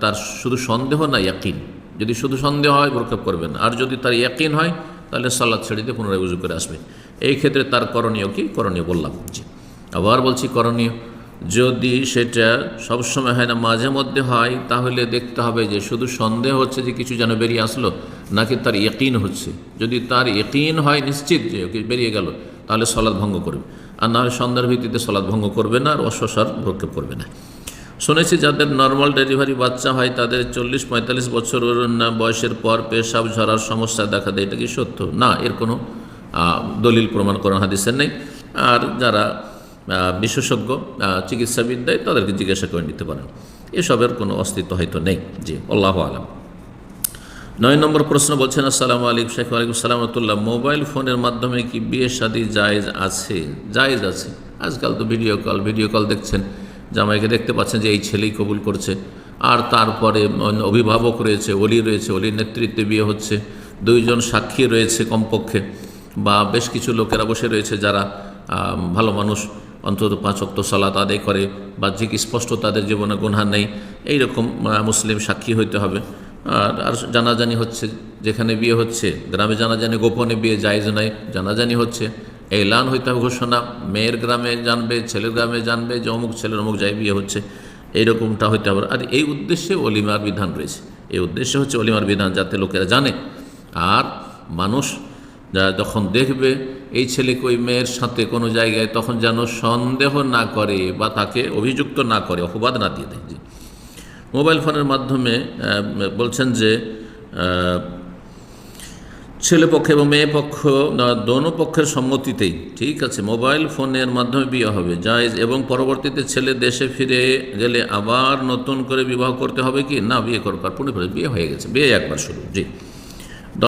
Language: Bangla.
তার শুধু সন্দেহ না ইয়াকিন। যদি শুধু সন্দেহ হয় প্রক্ষেপ করবেন। আর যদি তার ইয়াকিন হয়, তাহলে সালাদ ছেড়ে দিয়ে পুনরায় উজু করে আসবে। এই ক্ষেত্রে তার করণীয় কি? করণীয় বললাম জি আবার বলছি করণীয়, যদি সেটা সবসময় হয় না, মাঝে মধ্যে হয়, তাহলে দেখতে হবে যে শুধু সন্দেহ হচ্ছে যে কিছু যেন বেরিয়ে আসলো, নাকি তার ইয়কিন হচ্ছে। যদি তার ইয়কিন হয় নিশ্চিত যে বেরিয়ে গেল, তাহলে সলাদ ভঙ্গ করবে। আর নাহলে সন্ধ্যার ভিত্তিতে সলাদ ভঙ্গ করবে না, আর অশ্বসার ভক্ষেপ করবে না। শুনেছি যাদের নর্মাল ডেলিভারি বাচ্চা হয় তাদের চল্লিশ পঁয়তাল্লিশ বছর বয়সের পর পেশাব ঝরার সমস্যা দেখা দেয় এটা কি সত্য? না এর কোনো দলিল প্রমাণ করার হাদিসের নেই। আর যারা বিশেষজ্ঞ আহ, চিকিৎসাবিদ্যায় তাদেরকে জিজ্ঞাসা করে নিতে পারেন। এসবের কোনো অস্তিত্ব হয়তো নেই। জি আল্লাহ আলম। নয় নম্বর প্রশ্ন বলছেন আসসালামু আলাইকুম শেখ আলাইকুম সালামতুল্লাহ মোবাইল ফোনের মাধ্যমে কি বিয়ে শাদী জায়েজ আছে? জায়েজ আছে। আজকাল তো ভিডিও কল ভিডিও কল দেখছেন। জামাইকে দেখতে পাচ্ছেন যে এই ছেলেই কবুল করছে। আর তারপরে অভিভাবক রয়েছে অলি রয়েছে অলির নেতৃত্বে বিয়ে হচ্ছে। দুইজন সাক্ষী রয়েছে কমপক্ষে বা বেশ কিছু লোকেরা বসে রয়েছে যারা ভালো মানুষ, অন্তত পাঁচ অক্ত সালাত আদায় করে বাহ্যিক স্পষ্ট তাদের জীবনে গুনহা নেই। এইরকম মুসলিম সাক্ষী হইতে হবে। আর আর জানাজানি হচ্ছে, যেখানে বিয়ে হচ্ছে, গ্রামে জানাজানি, গোপনে বিয়ে জায়জ নাই, জানাজানি হচ্ছে। এলান হইতে হবে ঘোষণা। মেয়ের গ্রামে জানবে, ছেলের গ্রামে জানবে যে অমুক ছেলের অমুক যায় বিয়ে হচ্ছে। এইরকমটা হইতে হবে। আর এই উদ্দেশ্যে অলিমার বিধান রয়েছে। এই উদ্দেশ্য হচ্ছে অলিমার বিধান যাতে লোকেরা জানে। আর মানুষ যখন দেখবে এই ছেলেকে ওই মেয়ের সাথে কোনো জায়গায় তখন যেন সন্দেহ না করে বা তাকে অভিযুক্ত না করে, অপবাদ না দিয়ে দেয়। মোবাইল ফোনের মাধ্যমে বলছেন যে ছেলে পক্ষ এবং মেয়ে পক্ষ দোনো পক্ষের সম্মতিতেই। ঠিক আছে, মোবাইল ফোনের মাধ্যমে বিয়ে হবে যাই এবং পরবর্তীতে ছেলে দেশে ফিরে গেলে আবার নতুন করে বিবাহ করতে হবে কি? না, বিয়ে করবার পুনঃ বিয়ে হয়ে গেছে, বিয়ে একবার শুরু, জি।